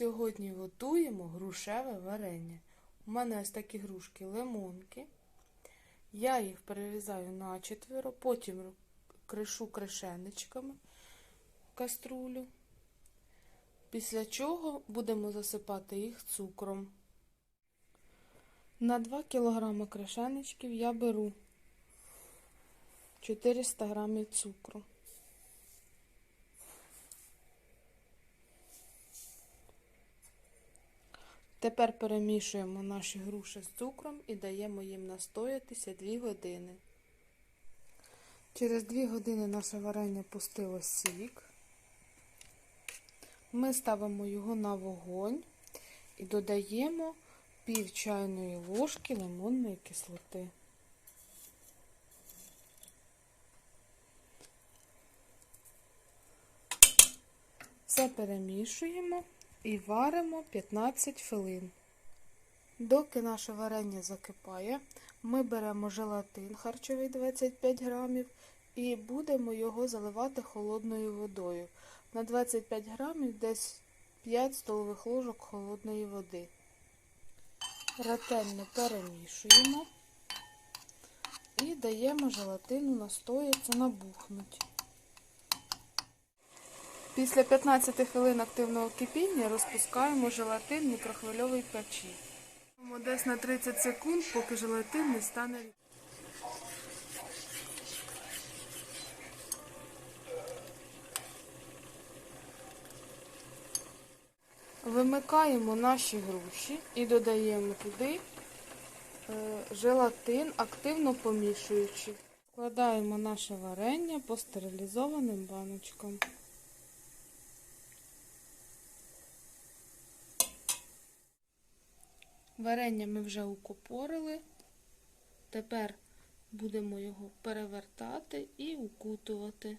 Сьогодні готуємо грушеве варення. У мене ось такі грушки лимонки. Я їх перерізаю на четверо, потім кришу кришеничками каструлю. Після чого будемо засипати їх цукром. На 2 кг кришеничків я беру 400 г цукру. Тепер перемішуємо наші груші з цукром і даємо їм настоятися 2 години. Через 2 години наше варення пустило сік. Ми ставимо його на вогонь і додаємо пів чайної ложки лимонної кислоти. Все перемішуємо і варимо 15 хвилин. Доки наше варення закипає, ми беремо желатин харчовий 25 грамів і будемо його заливати холодною водою. На 25 грамів десь 5 столових ложок холодної води. Ретельно перемішуємо і даємо желатину настояться, набухнуть. Після 15 хвилин активного кипіння розпускаємо желатин в мікрохвильовій печі. Десь на 30 секунд, поки желатин не стане. Вимикаємо наші груші і додаємо туди е, желатин, активно помішуючи. Складаємо наше варення по стерилізованим баночкам. Варення ми вже укопорили. Тепер будемо його перевертати і укутувати.